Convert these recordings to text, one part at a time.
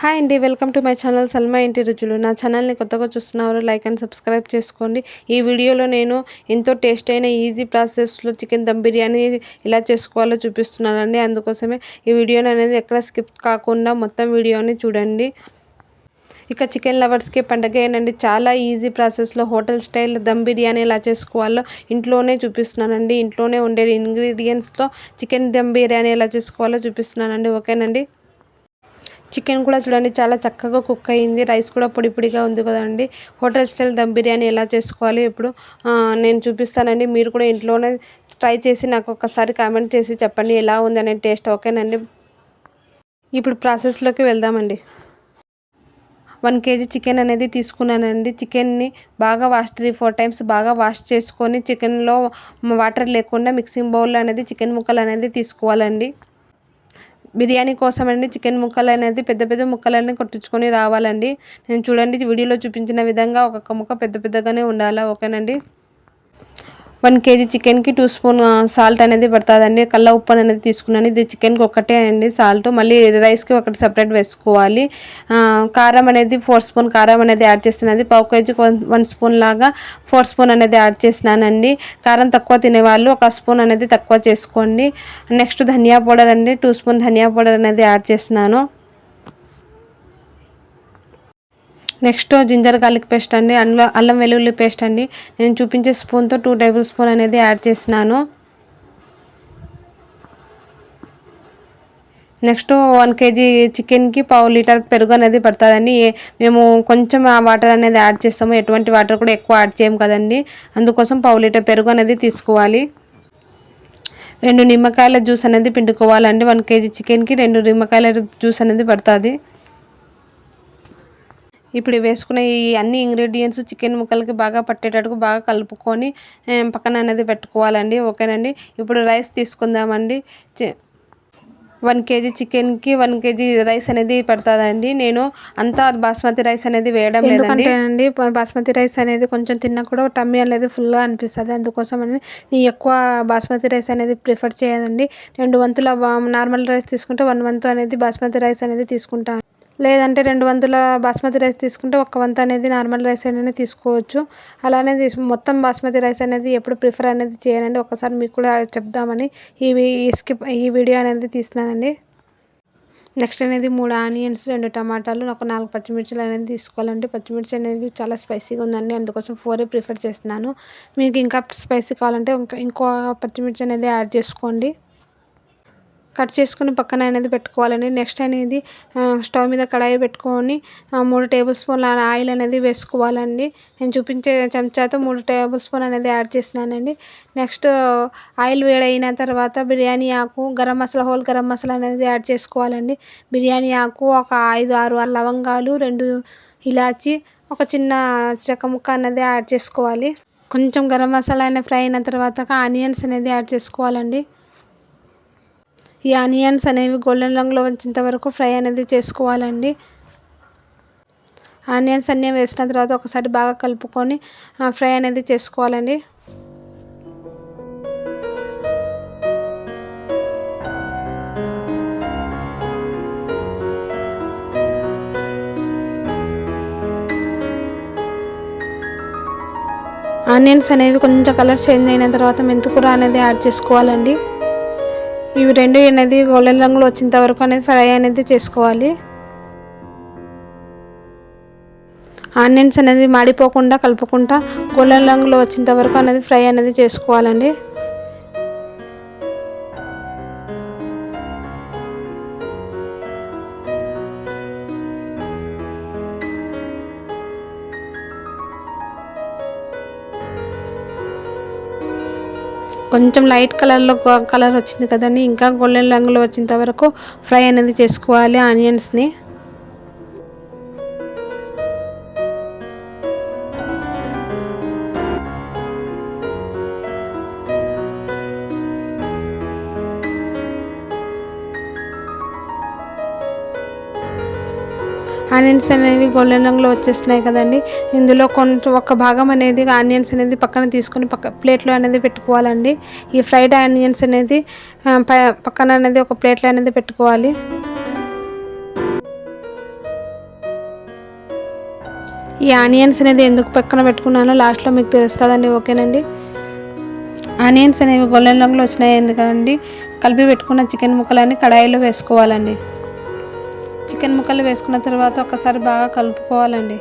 Hi అండి welcome to my channel Salma ఇంటి రుచులు. నా ఛానల్ని కొత్తగా చూస్తున్నవారు లైక్ అండ్ సబ్స్క్రైబ్ చేసుకోండి. ఈ వీడియోలో నేను ఎంతో టేస్ట్ అయిన ఈజీ ప్రాసెస్లో చికెన్ దమ్ బిర్యానీ ఎలా చేసుకోవాలో చూపిస్తున్నానండి. అందుకోసమే ఈ వీడియోని అనేది ఎక్కడ స్కిప్ కాకుండా మొత్తం వీడియోని చూడండి. ఇక చికెన్ లవర్స్కి పండగేనండి చాలా ఈజీ ప్రాసెస్లో హోటల్ స్టైల్ దమ్ బిర్యానీ ఎలా చేసుకోవాలో ఇంట్లోనే చూపిస్తున్నానండి. ఇంట్లోనే ఉండే ఇంగ్రీడియంట్స్తో చికెన్ దమ్ బిర్యానీ ఎలా చేసుకోవాలో చూపిస్తున్నానండి. ఓకేనండి? చికెన్ కూడా చూడండి చాలా చక్కగా కుక్ అయింది. రైస్ కూడా పొడి పొడిగా ఉంది కదండి. హోటల్ స్టైల్ దమ్ బిర్యానీ ఎలా చేసుకోవాలి ఇప్పుడు నేను చూపిస్తానండి. మీరు కూడా ఇంట్లోనే ట్రై చేసి నాకు ఒకసారి కామెంట్ చేసి చెప్పండి ఎలా ఉంది అనే టేస్ట్ ఓకేనండి? ఇప్పుడు ప్రాసెస్లోకి వెళ్దామండి. వన్ కేజీ చికెన్ అనేది తీసుకున్నానండి. చికెన్ని బాగా వాష్ త్రీ ఫోర్ టైమ్స్ బాగా వాష్ చేసుకొని చికెన్లో వాటర్ లేకుండా మిక్సింగ్ బౌల్ అనేది చికెన్ ముక్కలు అనేది తీసుకోవాలండి. బిర్యానీ కోసం అండి చికెన్ ముక్కలు అనేది పెద్ద పెద్ద ముక్కలన్నీ కొట్టించుకొని రావాలండి. నేను చూడండి వీడియోలో చూపించిన విధంగా ఒక్కొక్క ముక్క పెద్ద పెద్దగానే ఉండాలా? ఓకేనండి? వన్ కేజీ చికెన్కి టూ స్పూన్ సాల్ట్ అనేది పడుతుందండి. కళ్ళ ఉప్పు అనేది తీసుకున్నాను. ఇది చికెన్కి ఒకటే అండి సాల్ట్. మళ్ళీ రైస్కి ఒకటి సపరేట్ వేసుకోవాలి. కారం అనేది ఫోర్ స్పూన్ కారం అనేది యాడ్ చేస్తున్నది పావు కేజీకి వన్ వన్ స్పూన్ లాగా ఫోర్ స్పూన్ అనేది యాడ్ చేసినానండి కారం తక్కువ తినేవాళ్ళు ఒక స్పూన్ అనేది తక్కువ చేసుకోండి. నెక్స్ట్ ధనియా పౌడర్ అండి. టూ స్పూన్ ధనియా పౌడర్ అనేది యాడ్ చేసినాను నెక్స్ట్ జింజర్ గార్లిక్ పేస్ట్ అండి అల్లం అల్లం వెల్లుల్లి పేస్ట్ అండి. నేను చూపించే స్పూన్తో టూ టేబుల్ స్పూన్ అనేది యాడ్ చేసినాను నెక్స్ట్ వన్ కేజీ చికెన్కి పావు లీటర్ పెరుగు అనేది పడుతుందండి. మేము కొంచెం ఆ వాటర్ అనేది యాడ్ చేస్తాము. ఎటువంటి వాటర్ కూడా ఎక్కువ యాడ్ చేయము కదండి. అందుకోసం పావు లీటర్ పెరుగు అనేది తీసుకోవాలి. రెండు నిమ్మకాయల జ్యూస్ అనేది పిండుకోవాలండి. వన్ కేజీ చికెన్కి రెండు నిమ్మకాయల జ్యూస్ అనేది పడుతుంది. ఇప్పుడు వేసుకునే ఈ అన్ని ఇంగ్రీడియంట్స్ చికెన్ ముక్కలకి బాగా పట్టేటట్టుకు బాగా కలుపుకొని పక్కన అనేది పెట్టుకోవాలండి. ఓకేనండి? ఇప్పుడు రైస్ తీసుకుందామండి. వన్ కేజీ చికెన్కి వన్ కేజీ రైస్ అనేది పడుతుందండి. నేను అంతా బాస్మతి రైస్ అనేది వేయడం లేదండి. అండి బాస్మతి రైస్ అనేది కొంచెం తిన్నా కూడా టమ్మీ అనేది ఫుల్గా అనిపిస్తుంది. అందుకోసం అని నేను ఎక్కువ బాస్మతి రైస్ అనేది ప్రిఫర్ చేయదండి రెండు వంతుల నార్మల్ రైస్ తీసుకుంటే వన్ వంతు అనేది బాస్మతి రైస్ అనేది తీసుకుంటాను. లేదంటే రెండు వంతుల బాస్మతి రైస్ తీసుకుంటే ఒక వంత అనేది నార్మల్ రైస్ అనేది తీసుకోవచ్చు. అలానే తీసు మొత్తం బాస్మతి రైస్ అనేది ఎప్పుడు ప్రిఫర్ అనేది చేయనండి. ఒకసారి మీకు కూడా చెప్దామని ఈ స్కిప్ ఈ వీడియో అనేది తీస్తున్నానండి. నెక్స్ట్ అనేది మూడు ఆనియన్స్ రెండు టమాటాలు ఒక నాలుగు పచ్చిమిర్చిలు అనేది తీసుకోవాలండి. పచ్చిమిర్చి అనేది చాలా స్పైసీగా ఉందండి. అందుకోసం ఫోరే ప్రిఫర్ చేస్తున్నాను. మీకు ఇంకా స్పైసీ కావాలంటే ఇంకా ఇంకో పచ్చిమిర్చి అనేది యాడ్ చేసుకోండి. కట్ చేసుకుని పక్కన అనేది పెట్టుకోవాలండి. నెక్స్ట్ అనేది స్టవ్ మీద కడాయి పెట్టుకొని మూడు టేబుల్ స్పూన్ల ఆయిల్ అనేది వేసుకోవాలండి. నేను చూపించే చెంచాతో మూడు టేబుల్ స్పూన్ అనేది యాడ్ చేసినానండి. నెక్స్ట్ ఆయిల్ వేడైన తర్వాత బిర్యానీ ఆకు గరం మసాలా హోల్ గరం మసాలా అనేది యాడ్ చేసుకోవాలండి. బిర్యానీ ఆకు ఒక ఐదు ఆరు లవంగాలు రెండు ఇలాచి ఒక చిన్న చెక్క ముక్క అనేది యాడ్ చేసుకోవాలి. కొంచెం గరం మసాలా అనేది ఫ్రై అయిన తర్వాత ఆనియన్స్ అనేది యాడ్ చేసుకోవాలండి. ఈ ఆనియన్స్ అనేవి గోల్డెన్ రంగులో వచ్చేంత వరకు ఫ్రై అనేది చేసుకోవాలండి. ఆనియన్స్ అన్నీ వేసిన తర్వాత ఒకసారి బాగా కలుపుకొని ఫ్రై అనేది చేసుకోవాలండి. ఆనియన్స్ అనేవి కొంచెం కలర్ చేంజ్ అయిన తర్వాత మెంతుకూర అనేది యాడ్ చేసుకోవాలండి. ఇవి రెండు అనేది గోల్డెన్ రంగులో వచ్చేంత వరకు అనేది ఫ్రై అనేది చేసుకోవాలి. ఆనియన్స్ అనేది మాడిపోకుండా కలుపుకుంటా గోల్డెన్ రంగులో వచ్చేంత వరకు అనేది ఫ్రై అనేది చేసుకోవాలండి. కొంచెం లైట్ కలర్లో కలర్ వచ్చింది కదండి. ఇంకా గోల్డెన్ రంగులో వచ్చేంత వరకు ఫ్రై అనేది చేసుకోవాలి ఆనియన్స్ని. ఆనియన్స్ అనేవి గోల్డెన్ రంగులో వచ్చేస్తున్నాయి కదండి. ఇందులో కొంచెం ఒక భాగం అనేది ఆనియన్స్ అనేది పక్కన తీసుకొని పక్క ప్లేట్లో అనేది పెట్టుకోవాలండి. ఈ ఫ్రైడ్ ఆనియన్స్ అనేది పక్కన అనేది ఒక ప్లేట్లో అనేది పెట్టుకోవాలి. ఈ ఆనియన్స్ అనేది ఎందుకు పక్కన పెట్టుకున్నానో లాస్ట్లో మీకు తెలుస్తుందండి ఓకేనండి? ఆనియన్స్ అనేవి గొల్లెం రంగులో వచ్చినాయి ఎందుకండి? కలిపి పెట్టుకున్న చికెన్ ముక్కలన్నీ కడాయిలో వేసుకోవాలండి. చికెన్ ముక్కలు వేసుకున్న తర్వాత ఒకసారి బాగా కలుపుకోవాలండి.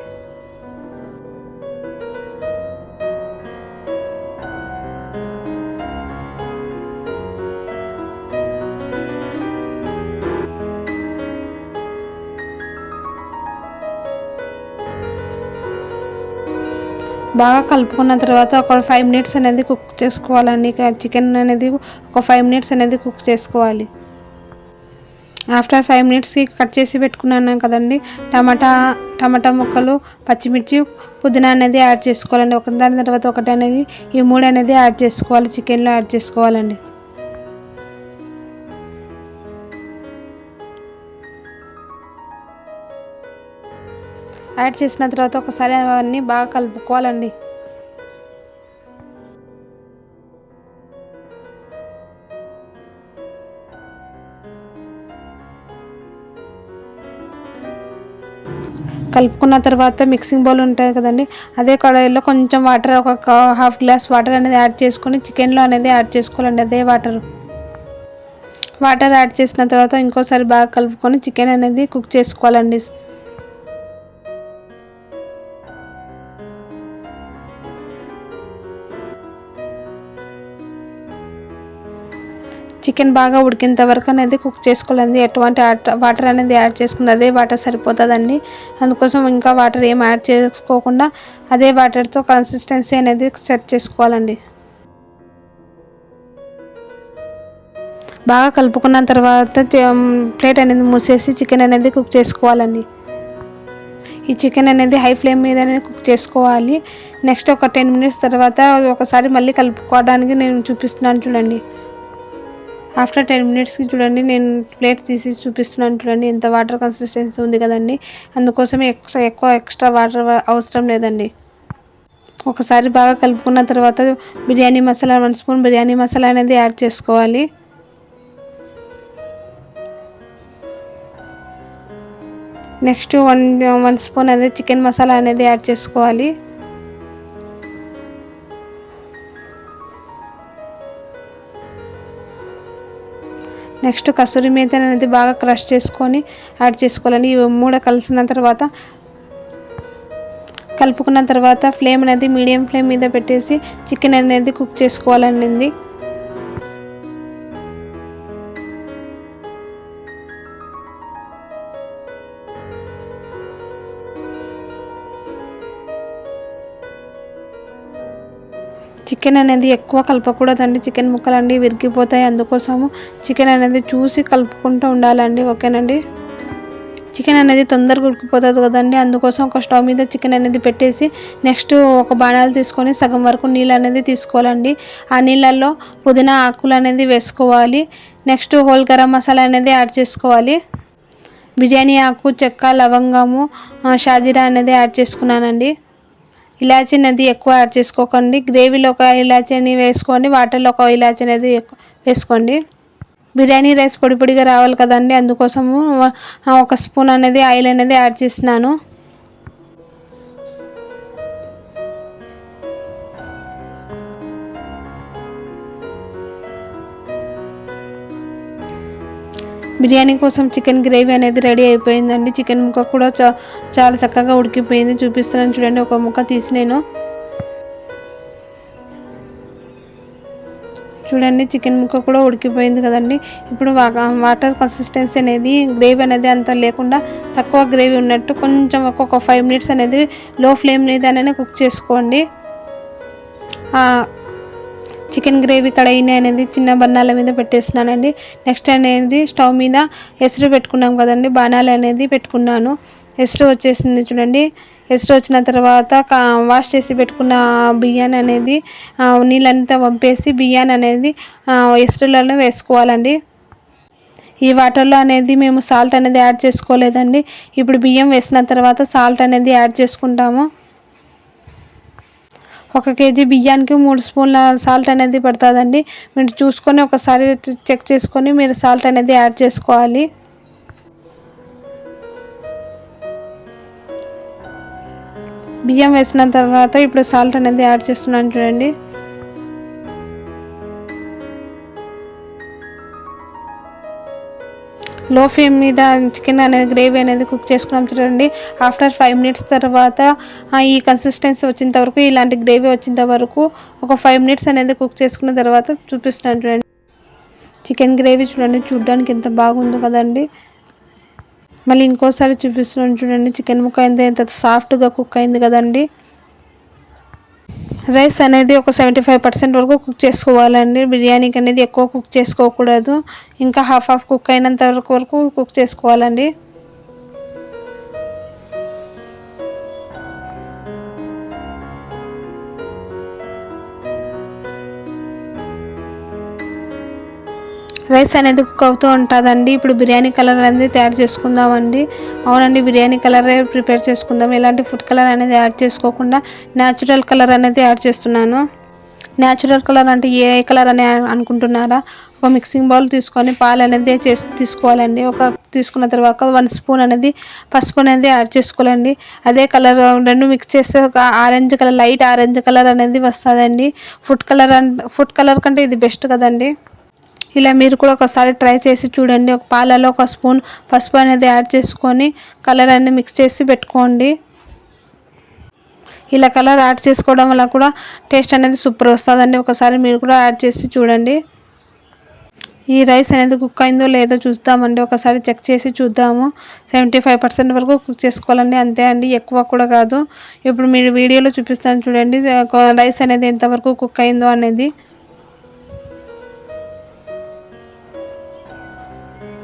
బాగా కలుపుకున్న తర్వాత ఒక ఫైవ్ మినిట్స్ అనేది కుక్ చేసుకోవాలండి. చికెన్ అనేది ఒక ఫైవ్ మినిట్స్ అనేది కుక్ చేసుకోవాలి. ఆఫ్టర్ ఫైవ్ మినిట్స్కి కట్ చేసి పెట్టుకున్నాను కదండి. టమాటా టమాటా ముక్కలు పచ్చిమిర్చి పుదీనా అనేది యాడ్ చేసుకోవాలండి. ఒక దాని తర్వాత ఒకటి అనేది ఈ మూడు అనేది యాడ్ చేసుకోవాలి. చికెన్లో యాడ్ చేసుకోవాలండి. యాడ్ చేసిన తర్వాత ఒకసారి అవన్నీ బాగా కలుపుకోవాలండి. కలుపుకున్న తర్వాత మిక్సింగ్ బౌల్ ఉంటుంది కదండి అదే కడాయిలో కొంచెం వాటర్ ఒక హాఫ్ గ్లాస్ వాటర్ అనేది యాడ్ చేసుకొని చికెన్లో అనేది యాడ్ చేసుకోవాలండి అదే వాటర్. వాటర్ యాడ్ చేసిన తర్వాత ఇంకోసారి బాగా కలుపుకొని చికెన్ అనేది కుక్ చేసుకోవాలండి. చికెన్ బాగా ఉడికేంత వరకు అనేది కుక్ చేసుకోవాలండి. ఎటువంటి వాటర్ అనేది యాడ్ చేసుకుంది అదే వాటర్ సరిపోతుందండి. అందుకోసం ఇంకా వాటర్ ఏం యాడ్ చేసుకోకుండా అదే వాటర్తో కన్సిస్టెన్సీ అనేది సెట్ చేసుకోవాలండి. బాగా కలుపుకున్న తర్వాత ప్లేట్ అనేది మూసేసి చికెన్ అనేది కుక్ చేసుకోవాలండి. ఈ చికెన్ అనేది హై ఫ్లేమ్ మీదనే కుక్ చేసుకోవాలి. నెక్స్ట్ ఒక టెన్ మినిట్స్ తర్వాత ఒకసారి మళ్ళీ కలుపుకోవడానికి నేను చూపిస్తున్నాను చూడండి. ఆఫ్టర్ టెన్ మినిట్స్కి చూడండి నేను ప్లేట్ తీసి చూపిస్తున్నాను చూడండి ఎంత వాటర్ కన్సిస్టెన్సీ ఉంది కదండి. అందుకోసం ఎక్కువ ఎక్కువ ఎక్స్ట్రా వాటర్ అవసరం లేదండి. ఒకసారి బాగా కలుపుకున్న తర్వాత బిర్యానీ మసాలా వన్ స్పూన్ బిర్యానీ మసాలా అనేది యాడ్ చేసుకోవాలి. నెక్స్ట్ వన్ వన్ స్పూన్ అనేది చికెన్ మసాలా అనేది యాడ్ చేసుకోవాలి. నెక్స్ట్ కసూరి మేతి అనేది బాగా క్రష్ చేసుకొని యాడ్ చేసుకోవాలండి. ఇవి మూడు కలిసిన తర్వాత కలుపుకున్న తర్వాత ఫ్లేమ్ అనేది మీడియం ఫ్లేమ్ మీద పెట్టేసి చికెన్ అనేది కుక్ చేసుకోవాలండి. చికెన్ అనేది ఎక్కువ కలపకూడదండి. చికెన్ ముక్కలు అండి విరిగిపోతాయి. అందుకోసము చికెన్ అనేది చూసి కలుపుకుంటూ ఉండాలండి. ఓకేనండి? చికెన్ అనేది తొందరగా ఉడికిపోతుంది కదండి. అందుకోసం ఒక స్టవ్ మీద చికెన్ అనేది పెట్టేసి నెక్స్ట్ ఒక బాణాలు తీసుకొని సగం వరకు నీళ్ళు అనేది తీసుకోవాలండి. ఆ నీళ్ళల్లో పుదీనా ఆకులు అనేది వేసుకోవాలి. నెక్స్ట్ హోల్ గరం మసాలా అనేది యాడ్ చేసుకోవాలి. బిర్యానీ ఆకు చెక్క లవంగము షాజీరా అనేది యాడ్ చేసుకున్నానండి. ఇలాచీ అనేది ఎక్కువ యాడ్ చేసుకోకండి. గ్రేవీలో ఒక ఇలాచీని వేసుకోండి. వాటర్లో ఒక ఇలాచీ అనేది వేసుకోండి. బిర్యానీ రైస్ పొడి పొడిగా రావాలి కదండి. అందుకోసము ఒక స్పూన్ అనేది ఆయిల్ అనేది యాడ్ చేస్తున్నాను. బిర్యానీ కోసం చికెన్ గ్రేవీ అనేది రెడీ అయిపోయిందండి. చికెన్ ముక్క కూడా చా చాలా చక్కగా ఉడికిపోయింది. చూపిస్తున్నాను చూడండి ఒక ముక్క తీసి నేను. చూడండి చికెన్ ముక్క కూడా ఉడికిపోయింది కదండి. ఇప్పుడు వాటర్ కన్సిస్టెన్సీ అనేది గ్రేవీ అనేది అంత లేకుండా తక్కువ గ్రేవీ ఉన్నట్టు కొంచెం ఒక్కొక్క ఫైవ్ మినిట్స్ అనేది లో ఫ్లేమ్ మీద అనేది కుక్ చేసుకోండి. చికెన్ గ్రేవీ కడాయిని అనేది చిన్న బన్నాల మీద పెట్టేస్తున్నానండి. నెక్స్ట్ అనేది స్టవ్ మీద ఎసురు పెట్టుకున్నాం కదండి బాణాలు అనేది పెట్టుకున్నాను. ఎసురు వచ్చేసింది చూడండి. ఎసురు వచ్చిన తర్వాత వాష్ చేసి పెట్టుకున్న బియ్యాన్ని అనేది నీళ్ళంతా వంపేసి బియ్యాన్ని అనేది ఎసురులలో వేసుకోవాలండి. ఈ వాటర్లో అనేది మేము సాల్ట్ అనేది యాడ్ చేసుకోలేదండి. ఇప్పుడు బియ్యం వేసిన తర్వాత సాల్ట్ అనేది యాడ్ చేసుకుంటాము. ఒక కేజీ బియ్యానికి మూడు స్పూన్ల సాల్ట్ అనేది పడుతుందండి. మీరు చూసుకొని ఒకసారి చెక్ చేసుకొని మీరు సాల్ట్ అనేది యాడ్ చేసుకోవాలి. బియ్యం వేసిన తర్వాత ఇప్పుడు సాల్ట్ అనేది యాడ్ చేస్తున్నాను చూడండి. లో ఫ్లేమ్ మీద చికెన్ అనేది గ్రేవీ అనేది కుక్ చేసుకున్నాం చూడండి. ఆఫ్టర్ ఫైవ్ మినిట్స్ తర్వాత ఈ కన్సిస్టెన్సీ వచ్చేంత వరకు ఇలాంటి గ్రేవీ వచ్చేంత వరకు ఒక ఫైవ్ మినిట్స్ అనేది కుక్ చేసుకున్న తర్వాత చూపిస్తున్నాను చూడండి. చికెన్ గ్రేవీ చూడండి చూడడానికి ఎంత బాగుందో కదండి. మళ్ళీ ఇంకోసారి చూపిస్తున్నాను చూడండి చికెన్ ముక్క ఎంత ఎంత సాఫ్ట్గా కుక్ అయింది కదండి. రైస్ అనేది ఒక సెవెంటీ ఫైవ్ పర్సెంట్ వరకు కుక్ చేసుకోవాలండి. బిర్యానీకి అనేది ఎక్కువ కుక్ చేసుకోకూడదు. ఇంకా హాఫ్ హాఫ్ కుక్ అయినంత వరకు వరకు కుక్ చేసుకోవాలండి. రైస్ అనేది కుక్ అవుతూ ఉంటుందండి. ఇప్పుడు బిర్యానీ కలర్ అనేది తయారు చేసుకుందామండి. అవునండి బిర్యానీ కలరే ప్రిపేర్ చేసుకుందాం. ఎలాంటి ఫుడ్ కలర్ అనేది యాడ్ చేసుకోకుండా న్యాచురల్ కలర్ అనేది యాడ్ చేస్తున్నాను. న్యాచురల్ కలర్ అంటే ఏ కలర్ అని అనుకుంటున్నారా? ఒక మిక్సింగ్ బౌల్ తీసుకొని పాలు అనేది చేసి తీసుకోవాలండి. ఒక తీసుకున్న తర్వాత వన్ స్పూన్ అనేది పసుపు అనేది యాడ్ చేసుకోవాలండి. అదే కలర్ రెండు మిక్స్ చేస్తే ఒక orange colour light orange colour అనేది వస్తుందండి. Food colour and food colour కంటే ఇది బెస్ట్ కదండి. ఇలా మీరు కూడా ఒకసారి ట్రై చేసి చూడండి. ఒక పాలలో ఒక స్పూన్ పసుపు అనేది యాడ్ చేసుకొని కలర్ అన్ని మిక్స్ చేసి పెట్టుకోండి. ఇలా కలర్ యాడ్ చేసుకోవడం వల్ల కూడా టేస్ట్ అనేది సూపర్ వస్తుందండి. ఒకసారి మీరు కూడా యాడ్ చేసి చూడండి. ఈ రైస్ అనేది కుక్ అయిందో లేదో చూద్దామండి. ఒకసారి చెక్ చేసి చూద్దాము. సెవెంటీ ఫైవ్ పర్సెంట్ వరకు కుక్ చేసుకోవాలండి. అంతే అండి. ఎక్కువ కూడా కాదు. ఇప్పుడు మీరు వీడియోలో చూపిస్తాను చూడండి. రైస్ అనేది ఎంతవరకు కుక్ అయిందో అనేది.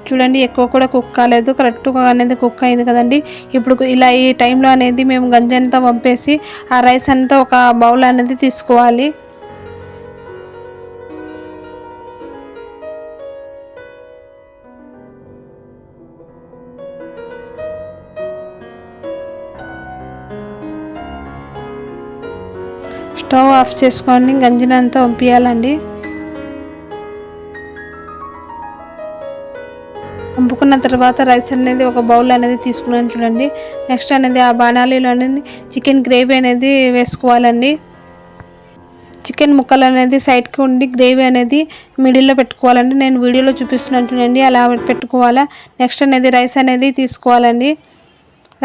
చూడండి ఎక్కువ కూడా కుక్ కాలేదు కరెక్ట్గా అనేది కుక్ అయింది కదండి. ఇప్పుడు ఇలా ఈ టైంలో అనేది మేము గంజి అంతా పంపేసి ఆ రైస్ అంతా ఒక బౌల్ అనేది తీసుకోవాలి. స్టవ్ ఆఫ్ చేసుకొని గంజినంతా పంపించాలండి వంపుకున్న తర్వాత రైస్ అనేది ఒక బౌల్ అనేది తీసుకున్నాను చూడండి. నెక్స్ట్ అనేది ఆ బాణాలీలో అనేది చికెన్ గ్రేవీ అనేది వేసుకోవాలండి. చికెన్ ముక్కలు అనేది సైడ్కి ఉండి గ్రేవీ అనేది మిడిల్లో పెట్టుకోవాలండి. నేను వీడియోలో చూపిస్తున్నాను చూడండి అలా పెట్టుకోవాలా. నెక్స్ట్ అనేది రైస్ అనేది తీసుకోవాలండి.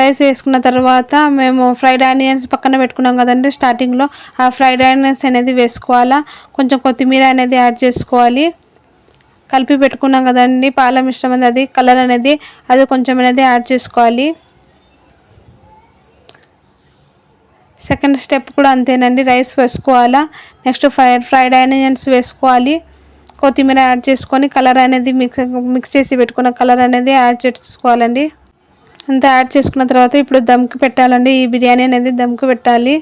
రైస్ వేసుకున్న తర్వాత మేము ఫ్రైడ్ ఆనియన్స్ పక్కన పెట్టుకున్నాం కదండి స్టార్టింగ్లో. ఆ ఫ్రైడ్ ఆనియన్స్ అనేది వేసుకోవాలా. కొంచెం కొత్తిమీర అనేది యాడ్ చేసుకోవాలి. కలిపి పెట్టుకున్నాం కదండి. పాల మిశ్రమం అది కలర్ అనేది అది కొంచెం అనేది యాడ్ చేసుకోవాలి. సెకండ్ స్టెప్ కూడా అంతేనండి. రైస్ వేసుకోవాలా? నెక్స్ట్ ఫ్రై ఫ్రైడ్ ఆనియన్స్ వేసుకోవాలి. కొత్తిమీర యాడ్ చేసుకొని కలర్ అనేది మిక్స్ మిక్స్ చేసి పెట్టుకున్న కలర్ అనేది యాడ్ చేసుకోవాలండి. అంతా యాడ్ చేసుకున్న తర్వాత ఇప్పుడు దమ్కి పెట్టాలండి. ఈ బిర్యానీ అనేది దమ్కి పెట్టాలి.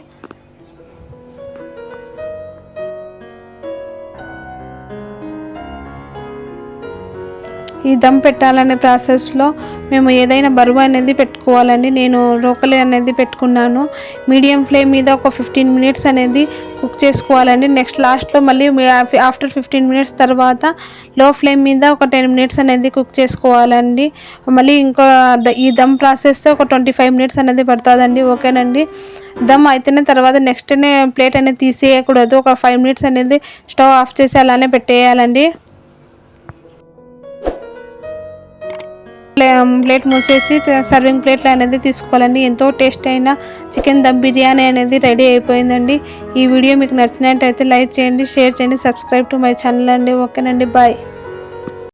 ఈ దమ్ పెట్టాలనే ప్రాసెస్లో మేము ఏదైనా బరువు అనేది పెట్టుకోవాలండి. నేను రోకలి అనేది పెట్టుకున్నాను. మీడియం ఫ్లేమ్ మీద ఒక ఫిఫ్టీన్ మినిట్స్ అనేది కుక్ చేసుకోవాలండి. నెక్స్ట్ లాస్ట్లో మళ్ళీ ఆఫ్టర్ ఫిఫ్టీన్ మినిట్స్ తర్వాత లో ఫ్లేమ్ మీద ఒక టెన్ మినిట్స్ అనేది కుక్ చేసుకోవాలండి. మళ్ళీ ఇంకో ఈ దమ్ ప్రాసెస్ ఒక ట్వంటీ ఫైవ్ మినిట్స్ అనేది పడుతుందండి. ఓకేనండి? దమ్ అయితేనే తర్వాత నెక్స్ట్నే ప్లేట్ అనేది తీసేయకూడదు. ఒక ఫైవ్ మినిట్స్ అనేది స్టవ్ ఆఫ్ చేసి అలానే పెట్టేయాలండి. ప్లేట్ మూసేసి సర్వింగ్ ప్లేట్లు అనేది తీసుకోవాలండి. ఎంతో టేస్ట్ అయిన చికెన్ దమ్ బిర్యానీ అనేది రెడీ అయిపోయిందండి. ఈ వీడియో మీకు నచ్చినట్టయితే లైక్ చేయండి షేర్ చేయండి సబ్స్క్రైబ్ టు మై ఛానల్ అండి. ఓకేనండి బాయ్.